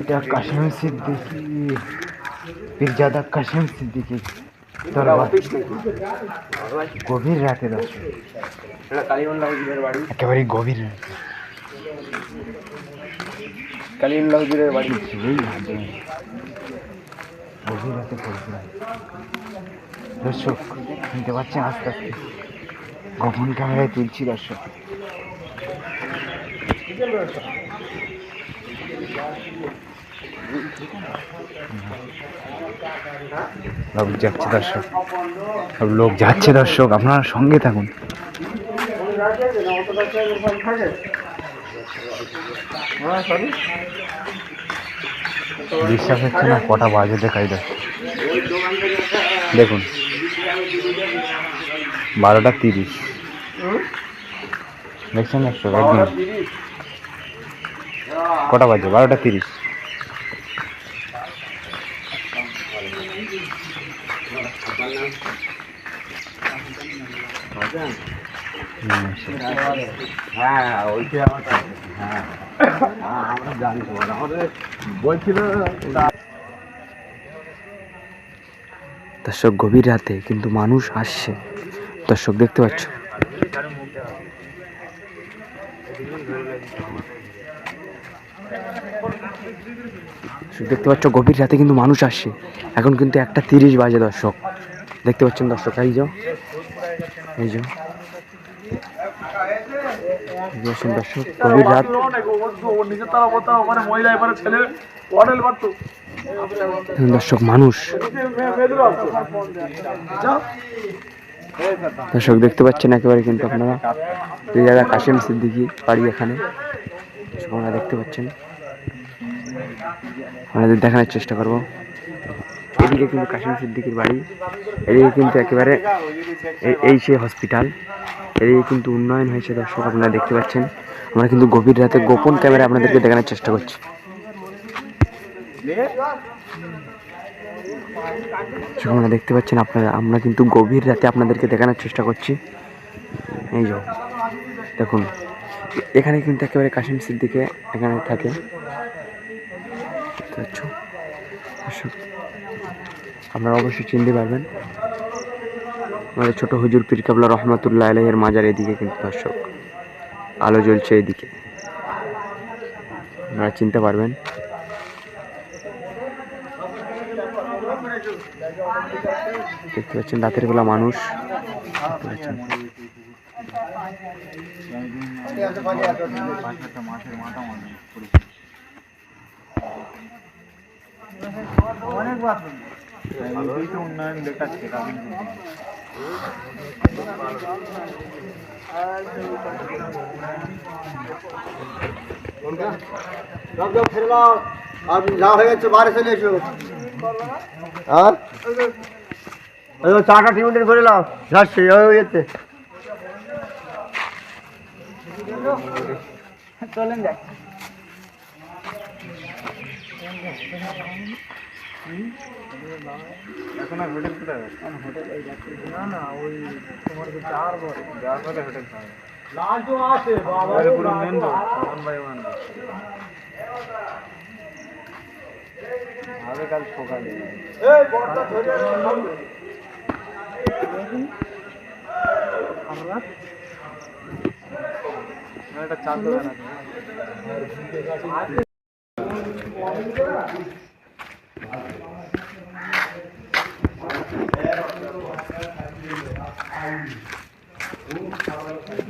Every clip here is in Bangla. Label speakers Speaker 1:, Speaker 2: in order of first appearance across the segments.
Speaker 1: এটা কাশিম সিদ্দিকি। পীরজাদা কাশিম সিদ্দিকি দরবার। গভীর রাতে একেবারে গভীর রাতে।
Speaker 2: কালীগঞ্জ হুজুরের বাড়ি।
Speaker 1: গভীর রাতে পড়েছিলাম। দর্শক শুনতে পাচ্ছেন আস্তে আস্তে। গোপন ক্যামেরায় তুলছি দর্শক। লোক যাচ্ছে দর্শক। সব লোক যাচ্ছে দর্শক, আপনারা সঙ্গে থাকুন। বিশ্বাস হচ্ছে না কটা বাজে দেখাই দর্শক। দেখুন। বারোটা তিরিশ। দেখছেন দর্শক? একদম। কটা বাজে? বারোটা তিরিশ। দর্শক গভীর রাতে কিন্তু মানুষ আসছে। দর্শক দেখতে পাচ্ছ? দেখতে পাচ্ছ, গভীর রাতে কিন্তু মানুষ আসছে। এখন কিন্তু একটা তিরিশ বাজে দর্শক। দেখতে পাচ্ছেন দর্শক, এই যাও এই যাও দর্শক মানুষ। দর্শক, দেখতে পাচ্ছেন একেবারে কিন্তু আপনারা। জায়গা কাশিম সিদ্দিকি বাড়ি এখানে। আপনারা দেখতে পাচ্ছেন। আপনাদের দেখানোর চেষ্টা করব। এদিকে কিন্তু কাশিম সিদ্দিকির বাড়ি, এদিকে কিন্তু একেবারে এই- সে হসপিটাল এদিকে কিন্তু উন্নয়ন হয়েছে দর্শক, আপনারা দেখতে পাচ্ছেন। আমরা কিন্তু গভীর রাতে গোপন ক্যামেরা আপনাদেরকে দেখানোর চেষ্টা করছি। আপনারা দেখতে পাচ্ছেন, আপনারা আমরা কিন্তু গভীর রাতে আপনাদেরকে দেখানোর চেষ্টা করছি। এই যে, দেখুন। এখানে কিন্তু একেবারে কাশিম সিদ্দিকে এখানে থাকে। আপনারা অবশ্যই চিনতে পারবেন। আমাদের ছোট হুজুর পীর কাবলা রহমতুল্লাহ আলহের মাজার এদিকে কিন্তু দর্শক, আলো জ্বলছে এদিকে। আপনারা চিনতে পারবেন। দেখতে পাচ্ছেন রাতের বেলা মানুষ। দেখতে পাচ্ছেন।
Speaker 3: আর? যা হয়ে যাচ্ছে বাইরে চলে এসো আর চাটা টিফিন করে নাও। যাচ্ছি ওই ওই যেতে
Speaker 2: এখন আর হোটেল কোথায় হোটেল না না ওই তোমার যে চার বড় চার হোটেল আছে বাবা। পুরো মেন ওয়ান বাই ওয়ান হবে কাল সকালে
Speaker 3: এই বড়টা ধরে
Speaker 2: একটা मैंने चार दो लगा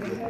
Speaker 2: दिए